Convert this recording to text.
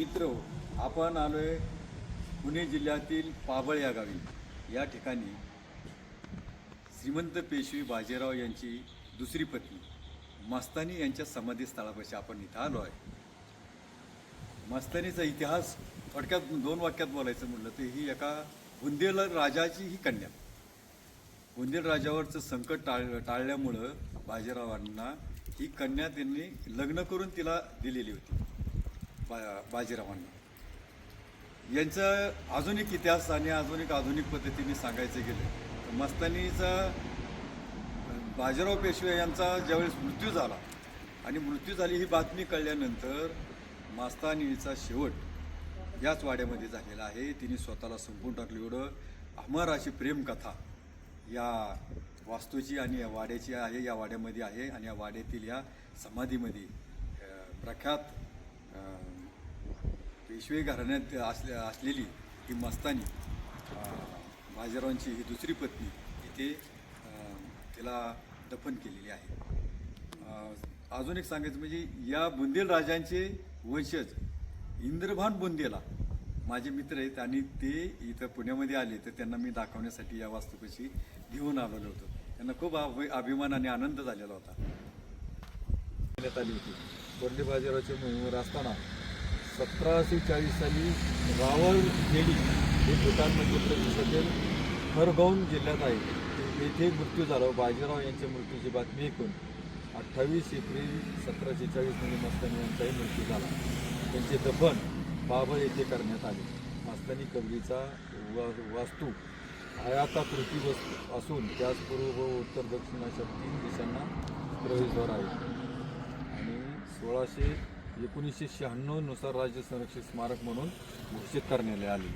मित्र आपण आपण आलोय पुणे जिल्ह्यातील पाबळ या गावी. या ठिकाणी श्रीमंत पेशवी बाजीराव यांची दुसरी पत्नी मस्तानी यांच्या समाधी स्थळापाशी आपण इथं आलो आहे. मस्तानीचा इतिहास थोडक्यात दोन वाक्यात बोलायचं म्हटलं तर ही एका बुंदेल राजाची ही कन्या. बुंदेल राजावरचं संकट टाळ टाळल्यामुळं बाजीरावांना ही कन्या त्यांनी लग्न करून तिला दिलेली होती. बा बाजीरावांना. यांचं आधुनिक इतिहास आणि आधुनिक आधुनिक पद्धतीने सांगायचं गेलं तर मस्तानीचा बाजीराव पेशवे यांचा ज्यावेळेस मृत्यू झाला आणि मृत्यू झाली ही बातमी कळल्यानंतर मस्तानीचा शेवट याच वाड्यामध्ये झालेला आहे. तिने स्वतःला संपून टाकली एवढं. अमर अशी प्रेमकथा या वास्तूची आणि या वाड्याची आहे या वाड्यामध्ये आहे आणि या वाड्यातील या समाधीमध्ये प्रख्यात पेशवे घराण्यात असले असलेली ही मस्तानी बाजीरावांची ही दुसरी पत्नी इथे तिला दफन केलेली आहे. अजून एक सांगायचं म्हणजे या बुंदेल राजांचे वंशज इंद्रभान बुंदेला माझे मित्र आहेत आणि ते इथं पुण्यामध्ये आले तर त्यांना मी दाखवण्यासाठी या वास्तूपाशी घेऊन आलेलो होतो. त्यांना खूप अभिमान आणि आनंद झालेला होता. आली होती. कोरली बाजीरावचे मोहिमेवर असताना सतराशे चाळीस साली रावळ गेली हे भूतानमध्ये प्रदेशातील खरगौन जिल्ह्यात आहे. येथे मृत्यू झाला. बाजीराव यांच्या मृत्यूची बातमी ऐकून अठ्ठावीस एप्रिल सतराशे चाळीसमध्ये मस्तानी यांचाही मृत्यू झाला. त्यांचे दफन बाबळ येथे करण्यात आले. मस्तानी कबरीचा वा वास्तू आयाताकृती वस्तू असून त्याच पूर्व व उत्तर दक्षिण अशा तीन दिशांना प्रवेशद्वार आहे. आणि सोळाशे एकोणीसशे शहाण्णवनुसार राज्य संरक्षित स्मारक म्हणून घोषित करण्यात आले